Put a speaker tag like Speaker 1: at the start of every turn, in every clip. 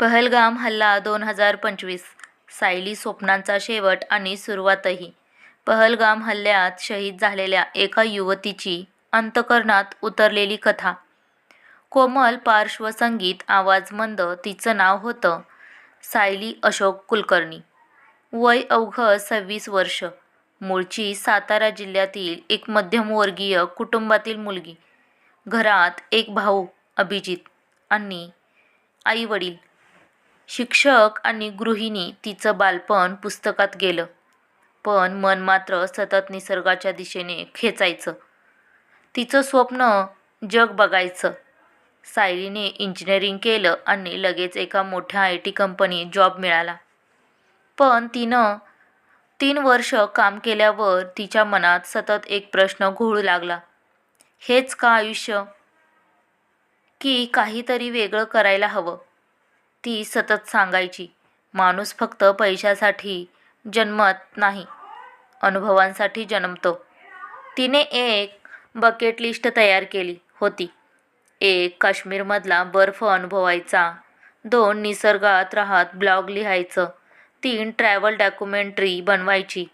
Speaker 1: पहलगाम हल्ला दोन हजार पंचवीस सायली स्वप्नांचा शेवट आणि सुरुवातही. पहलगाम हल्ल्यात शहीद झालेल्या एका युवतीची अंतकरणात उतरलेली कथा. कोमल पार्श्वसंगीत आवाज मंद तिचं नाव होतं सायली अशोक कुलकर्णी. वय अवघं सव्वीस वर्ष. मूळची सातारा जिल्ह्यातील एक मध्यमवर्गीय कुटुंबातील मुलगी. घरात एक भाऊ अभिजित आणि आई वडील शिक्षक आणि गृहिणी तिचं बालपण पुस्तकात गेलं. पण मन मात्र सतत निसर्गाच्या दिशेने खेचायचं. तिचं स्वप्न जग बघायचं. सायलीने इंजिनिअरिंग केलं आणि लगेच एका मोठ्या आय टी कंपनीत जॉब मिळाला. पण तिनं तीन वर्ष काम केल्यावर तिच्या मनात सतत एक प्रश्न घोळू लागला. हेच का आयुष्य? की काहीतरी वेगळं करायला हवं? ती सतत सांगायची माणूस फक्त पैशासाठी जन्मत नाही अनुभवांसाठी जन्मतो. तिने एक बकेट लिस्ट तयार केली होती. एक काश्मीरमधला बर्फ अनुभवायचा दोन निसर्गात राहत ब्लॉग लिहायचं तीन ट्रॅव्हल डॉक्युमेंटरी बनवायची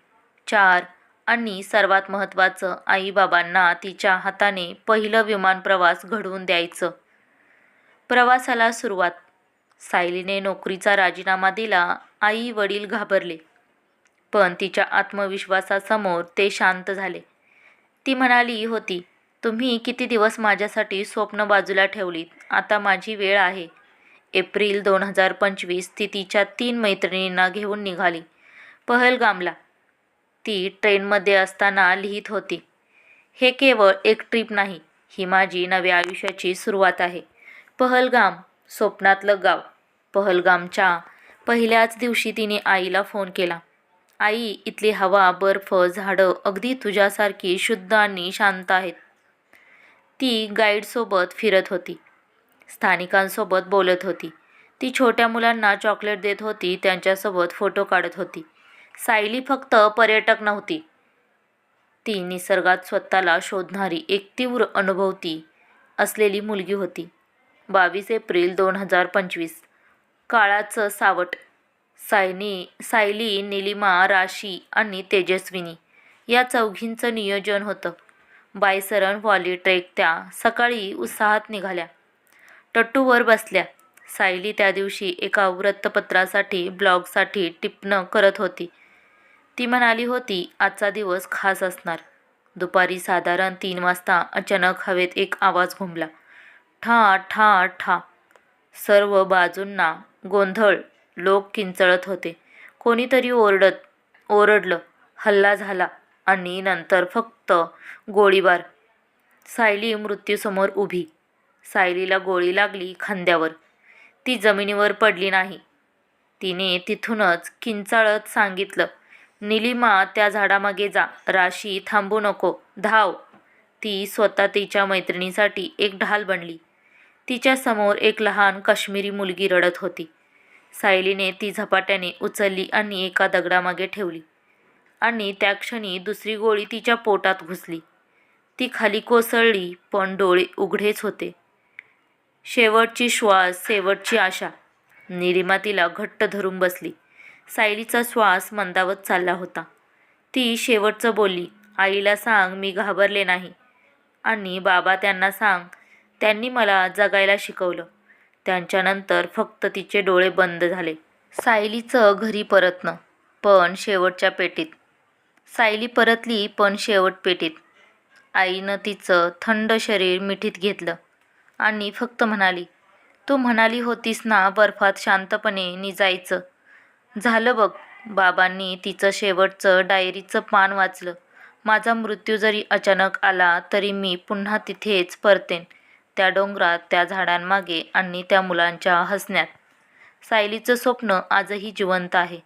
Speaker 1: चार आणि सर्वात महत्त्वाचं आईबाबांना तिच्या हाताने पहिलं विमान प्रवास घडवून द्यायचं. प्रवासाला सुरुवात सायलीने नोकरीचा राजीनामा दिला आई वडील घाबरले. पण तिच्या आत्मविश्वासासमोर ते शांत झाले. ती म्हणाली होती. तुम्ही किती दिवस माझ्यासाठी स्वप्न बाजूला ठेवलीत? आता माझी वेळ आहे. एप्रिल दोन हजार पंचवीस ती तिच्या तीन मैत्रिणींना घेऊन निघाली. पहलगामला. ती ट्रेनमध्ये असताना लिहित होती हे केवळ एक ट्रिप नाही ही माझी नव्या आयुष्याची सुरुवात आहे. पहलगाम स्वप्नातलं गाव. पहलगामच्या. पहिल्याच दिवशी तिने आईला फोन केला. आई इथली हवा बर्फ झाडं अगदी तुझ्यासारखी शुद्ध आणि शांत आहेत. ती गाईडसोबत फिरत होती. स्थानिकांसोबत बोलत होती. ती छोट्या मुलांना चॉकलेट देत होती त्यांच्यासोबत फोटो काढत होती. सायली फक्त पर्यटक नव्हती. ती निसर्गात स्वतःला शोधणारी एक तीव्र अनुभवती असलेली मुलगी होती. बावीस एप्रिल दोन हजार पंचवीस. काळाचं सावट. सायनी सायली निलिमा राशी आणि तेजस्विनी या चौघींचं नियोजन होतं. बायसरण व्हॉली ट्रेक त्या सकाळी उत्साहात निघाल्या. टट्टूवर बसल्या. सायली त्या दिवशी एका वृत्तपत्रासाठी ब्लॉगसाठी टिपणं करत होती. ती म्हणाली होती आजचा दिवस खास असणार. दुपारी साधारण तीन वाजता अचानक हवेत एक आवाज घुमला. ठा ठा ठा. सर्व बाजूंना गोंधळ. लोक किंचळत होते. कोणीतरी ओरडत ओरडलं हल्ला झाला आणि नंतर फक्त गोळीबार. सायली मृत्यूसमोर उभी. सायलीला गोळी लागली खांद्यावर. ती जमिनीवर पडली नाही. तिने तिथूनच किंचाळत सांगितलं निलिमा त्या झाडामागे जा. राशी थांबू नको. धाव. ती स्वतः तिच्या मैत्रिणीसाठी एक ढाल बनली. तिच्यासमोर एक लहान काश्मीरी मुलगी रडत होती. सायलीने ती झपाट्याने उचलली आणि एका दगडामागे ठेवली. आणि त्या क्षणी दुसरी गोळी तिच्या पोटात घुसली. ती खाली कोसळली पण डोळे उघडेच होते. शेवटची श्वास शेवटची आशा. निरिमा तिला घट्ट धरून बसली. सायलीचा श्वास मंदावत चालला होता. ती शेवटचं बोलली आईला सांग मी घाबरले नाही. आणि बाबा त्यांना सांग त्यांनी मला जगायला शिकवलं. त्यांच्यानंतर फक्त तिचे डोळे बंद झाले. सायलीचं घरी परतणं पण शेवटच्या पेटीत. सायली परतली पण शेवट पेटीत. आईनं तिचं थंड शरीर मिठीत घेतलं आणि फक्त म्हणाली तू म्हणाली होतीस ना बर्फात शांतपणे निजायचं. झालं बघ बाबांनी तिचं शेवटचं डायरीचं पान वाचलं. माझा मृत्यू जरी अचानक आला तरी मी पुन्हा तिथेच परतेन. त्या डोंगरात त्या झाडांमागे आणि त्या मुलांच्या हसण्यात. सायलीचं स्वप्न आजही जिवंत आहे.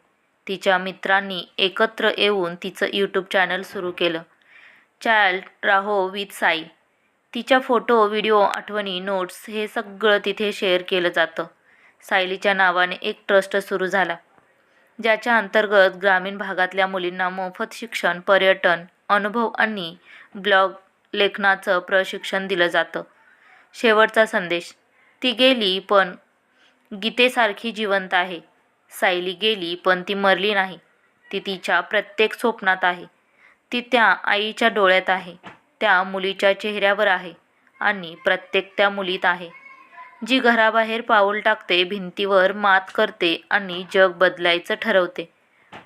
Speaker 1: तिच्या मित्रांनी एकत्र येऊन तिचं यूट्यूब चॅनल सुरू केलं. चाइल्ड राहो विथ साई तिच्या फोटो व्हिडिओ आठवणी नोट्स हे सगळं तिथे शेअर केलं जातं. सायलीच्या नावाने एक ट्रस्ट सुरू झाला. ज्याच्या अंतर्गत ग्रामीण भागातल्या मुलींना मोफत शिक्षण पर्यटन अनुभव आणि ब्लॉग लेखनाचं प्रशिक्षण दिलं जातं. शेवटचा संदेश. ती गेली पण गीतेसारखी जिवंत आहे. सायली गेली पण ती मरली नाही. ती तिच्या प्रत्येक स्वप्नात आहे. ती त्या आईच्या डोळ्यात आहे. त्या मुलीच्या चेहऱ्यावर आहे आणि प्रत्येक त्या मुलीत आहे. जी घराबाहेर पाऊल टाकते भिंतीवर मात करते आणि जग बदलायचं ठरवते.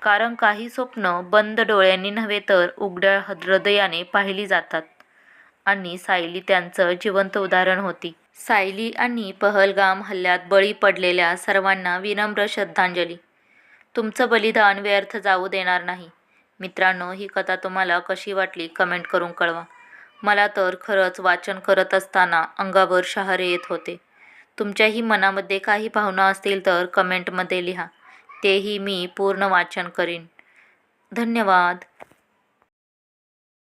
Speaker 1: कारण काही स्वप्न बंद डोळ्यांनी नव्हे तर उघड्या हृदयाने पाहिली जातात. आणि सायली त्यांचं जिवंत उदाहरण होती. सायली आणि पहलगाम हल्ल्यात बळी पडलेल्या सर्वांना विनम्र श्रद्धांजली. तुमचं बलिदान व्यर्थ जाऊ देणार नाही. मित्रांनो ही कथा तुम्हाला कशी वाटली कमेंट करून कळवा. मला तर खरंच वाचन करत असताना अंगावर शहारे येत होते. तुमच्याही मनामध्ये काही भावना असतील तर कमेंटमध्ये लिहा. तेही मी पूर्ण वाचन करीन. धन्यवाद.